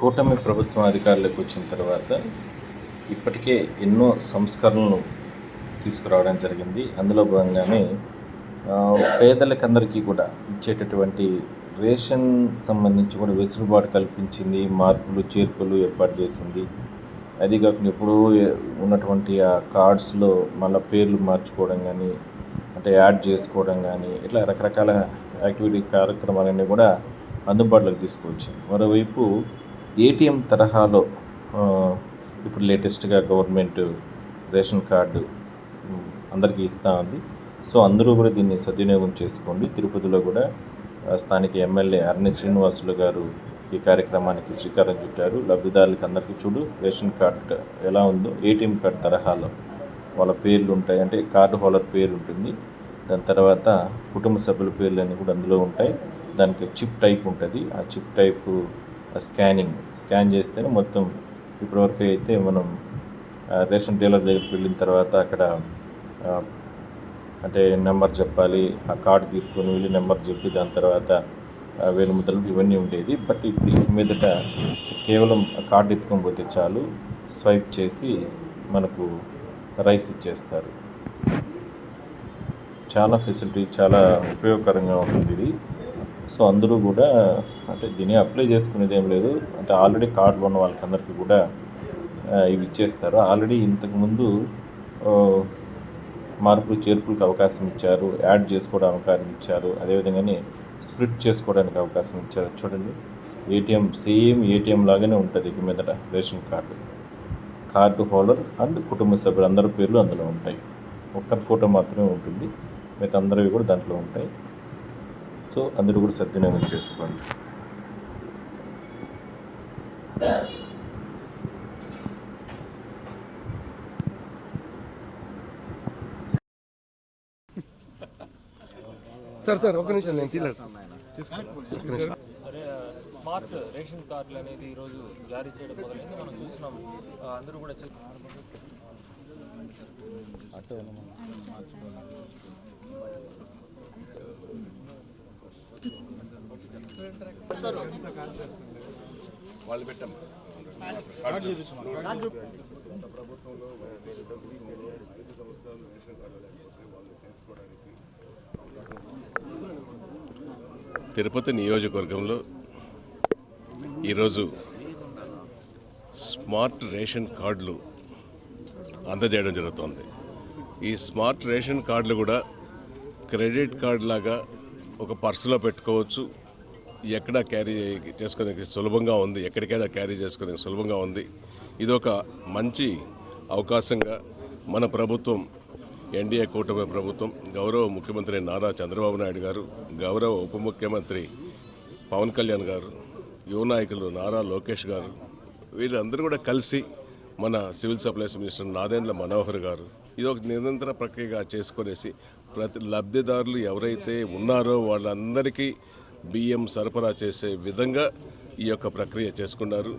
కూటమి ప్రభుత్వం అధికారులకు వచ్చిన తర్వాత ఇప్పటికే ఎన్నో సంస్కరణలు తీసుకురావడం జరిగింది. అందులో భాగంగానే పేదలకు పేదలకందరికీ కూడా ఇచ్చేటటువంటి రేషన్ సంబంధించి కూడా వెసులుబాటు కల్పించింది మార్పులు చేర్పులు ఏర్పాటు చేసింది. అది కాకుండా ఎప్పుడూ ఉన్నటువంటి ఆ కార్డ్స్లో మళ్ళీ పేర్లు మార్చుకోవడం కానీ అంటే యాడ్ చేసుకోవడం కానీ ఇట్లా రకరకాల యాక్టివిటీ కార్యక్రమాలన్నీ కూడా అందుబాటులోకి తీసుకువచ్చింది మరోవైపు ఏటీఎం తరహాలో ఇప్పుడు లేటెస్ట్గా గవర్నమెంట్ రేషన్ కార్డు అందరికీ ఇస్తూ ఉంది. సో అందరూ కూడా దీన్ని సద్వినియోగం చేసుకోండి. తిరుపతిలో కూడా స్థానిక ఎమ్మెల్యే అరణి శ్రీనివాసులు గారు ఈ కార్యక్రమానికి శ్రీకారం చుట్టారు. లబ్ధిదారులకు అందరికీ చూడు రేషన్ కార్డు ఎలా ఉందో ఏటీఎం కార్డు తరహాలో వాళ్ళ పేర్లు ఉంటాయి. అంటే కార్డు హోల్డర్ పేరు ఉంటుంది. దాని తర్వాత కుటుంబ సభ్యుల పేర్లు అన్నీ కూడా అందులో ఉంటాయి. దానికి చిప్ టైప్ ఉంటుంది. ఆ చిప్ టైపు స్కానింగ్. స్కాన్ చేస్తేనే మొత్తం ఇప్పటివరకు అయితే మనం రేషన్ డీలర్ దగ్గరికి వెళ్ళిన తర్వాత అక్కడ అంటే నెంబర్ చెప్పాలి ఆ కార్డు తీసుకొని వెళ్ళి నెంబర్ చెప్పి దాని తర్వాత వేలు ముద్రలు ఇవన్నీ ఉండేది బట్ ఇప్పుడు మీదట కేవలం కార్డు ఎత్తుకొని పోతే చాలు స్వైప్ చేసి మనకు రైస్ ఇచ్చేస్తారు. చాలా ఫెసిలిటీ చాలా ఉపయోగకరంగా ఉంటుంది ఇది. సో అందరూ కూడా అంటే దీన్ని అప్లై చేసుకునేది ఏం లేదు. అంటే ఆల్రెడీ కార్డులు ఉన్న వాళ్ళకి అందరికీ కూడా ఇవి ఇచ్చేస్తారు. ఆల్రెడీ ఇంతకుముందు మార్పులు చేర్పులకు అవకాశం ఇచ్చారు. యాడ్ చేసుకోవడానికి అవకాశం ఇచ్చారు. అదేవిధంగానే స్ప్లిట్ చేసుకోవడానికి అవకాశం ఇచ్చారు. చూడండి. ఏటీఎం సేమ్ ఏటీఎం లాగానే ఉంటుంది ఇక మీదట ration card. Card holder and కుటుంబ సభ్యులు అందరి పేర్లు అందులో ఉంటాయి. ఒక్కరి ఫోటో మాత్రమే ఉంటుంది. మిగతా అందరివి కూడా దాంట్లో ఉంటాయి. సో అందరూ కూడా సద్వినియోగం చేసుకోండి. సార్ సార్ ఒక నిమిషం నేను తీలేదు స్మార్ట్ రేషన్ కార్డులు అనేది ఈరోజు జారీ చేయడం మొదలైంది. మనం చూస్తున్నాం. అందరూ కూడా చెక్ తిరుపతి నియోజకవర్గంలో ఈరోజు స్మార్ట్ రేషన్ కార్డులు అందజేయడం జరుగుతోంది. ఈ స్మార్ట్ రేషన్ కార్డులు కూడా క్రెడిట్ కార్డు లాగా ఒక పర్సులో పెట్టుకోవచ్చు. ఎక్కడ క్యారీ చేసుకోవడానికి సులభంగా ఉంది ఎక్కడికైనా క్యారీ చేసుకోవడానికి సులభంగా ఉంది. ఇది ఒక మంచి అవకాశంగా మన ప్రభుత్వం ఎన్డీఏ కూటమి ప్రభుత్వం గౌరవ ముఖ్యమంత్రి నారా చంద్రబాబు నాయుడు గారు గౌరవ ఉప ముఖ్యమంత్రి పవన్ కళ్యాణ్ గారు యువ నాయకులు నారా లోకేష్ గారు వీరందరూ కూడా కలిసి మన civil supplies minister Nadendla Manohar garu ఇది ఒక నిరంతర ప్రక్రియగా చేసుకునేసి ప్రతి లబ్ధిదారులు ఎవరైతే ఉన్నారో వాళ్ళందరికీ బియ్యం సరఫరా చేసే విధంగా ఈ యొక్క ప్రక్రియ చేసుకున్నారు.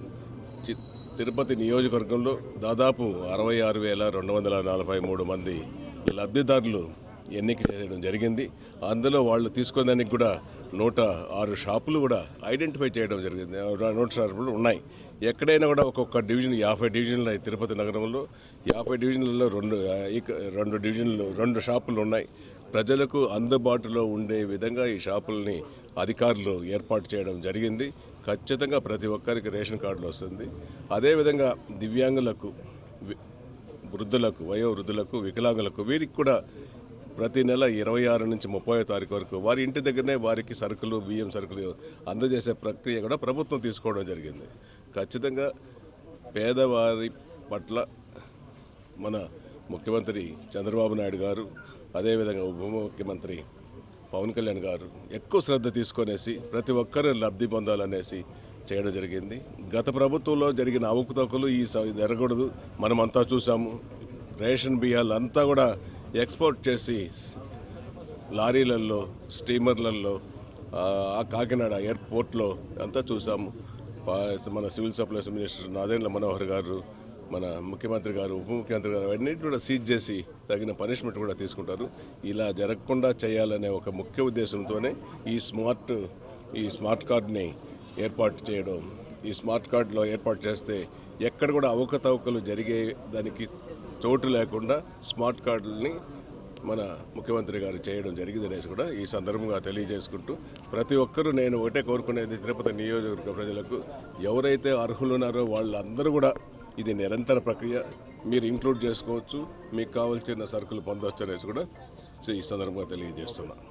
చి- తిరుపతి నియోజకవర్గంలో దాదాపు అరవై ఆరు వేల రెండు వందల నలభై మూడు మంది లబ్ధిదారులు ఎన్నిక చేయడం జరిగింది. అందులో వాళ్ళు తీసుకునేదానికి కూడా నూట ఆరు షాపులు కూడా ఐడెంటిఫై చేయడం జరిగింది. నూట షాపులు ఉన్నాయి. ఎక్కడైనా కూడా ఒక్కొక్క డివిజన్ యాభై డివిజన్లు ఉన్నాయి తిరుపతి నగరంలో యాభై డివిజన్లలో రెండు రెండు డివిజన్లు రెండు షాపులు ఉన్నాయి. ప్రజలకు అందుబాటులో ఉండే విధంగా ఈ షాపుల్ని అధికారులు ఏర్పాటు చేయడం జరిగింది. ఖచ్చితంగా ప్రతి ఒక్కరికి రేషన్ కార్డులు వస్తుంది. అదేవిధంగా దివ్యాంగులకు వృద్ధులకు వయో వృద్ధులకు వికలాంగులకు వీరికి కూడా ప్రతి నెల ఇరవై ఆరు నుంచి ముప్పై తారీఖు వరకు వారి ఇంటి దగ్గరనే వారికి సరుకులు బియ్యం సరుకులు అందజేసే ప్రక్రియ కూడా ప్రభుత్వం తీసుకోవడం జరిగింది. ఖచ్చితంగా పేదవారి పట్ల మన ముఖ్యమంత్రి చంద్రబాబు నాయుడు గారు అదేవిధంగా ఉప ముఖ్యమంత్రి పవన్ కళ్యాణ్ గారు ఎక్కువ శ్రద్ధ తీసుకొనేసి ప్రతి ఒక్కరూ లబ్ధి పొందాలనేసి చేయడం జరిగింది. గత ప్రభుత్వంలో జరిగిన అవకతవకలు ఈ స- జరగకూడదు. మనమంతా చూసాము రేషన్ బియ్యాలు అంతా కూడా ఎక్స్పోర్ట్ చేసి లారీలలో స్టీమర్లలో ఆ, కాకినాడ ఎయిర్పోర్ట్లో అంతా చూసాము మన civil supplies minister Nadendla Manohar garu మన ముఖ్యమంత్రి గారు ఉప ముఖ్యమంత్రి గారు అన్నింటి కూడా సీజ్ చేసి తగిన పనిష్మెంట్ కూడా తీసుకుంటారు. ఇలా జరగకుండా చేయాలనే ఒక ముఖ్య ఉద్దేశంతోనే ఈ స్మార్ట్ ఈ స్మార్ట్ కార్డ్ని ఏర్పాటు చేయడం ఈ స్మార్ట్ కార్డులో ఏర్పాటు చేస్తే ఎక్కడ కూడా అవకతవకలు జరిగే దానికి చోటు లేకుండా స్మార్ట్ కార్డులని మన ముఖ్యమంత్రి గారు చేయడం జరిగింది అనేసి కూడా ఈ సందర్భంగా తెలియజేసుకుంటూ ప్రతి ఒక్కరూ నేను ఒకటే కోరుకునేది తిరుపతి నియోజకవర్గ ప్రజలకు ఎవరైతే అర్హులు ఉన్నారో వాళ్ళందరూ కూడా ఇది నిరంతర ప్రక్రియ. మీరు ఇంక్లూడ్ చేసుకోవచ్చు. మీకు కావాల్సిన సరుకులు పొందవచ్చు అనేసి కూడా ఈ సందర్భంగా తెలియజేస్తున్నాను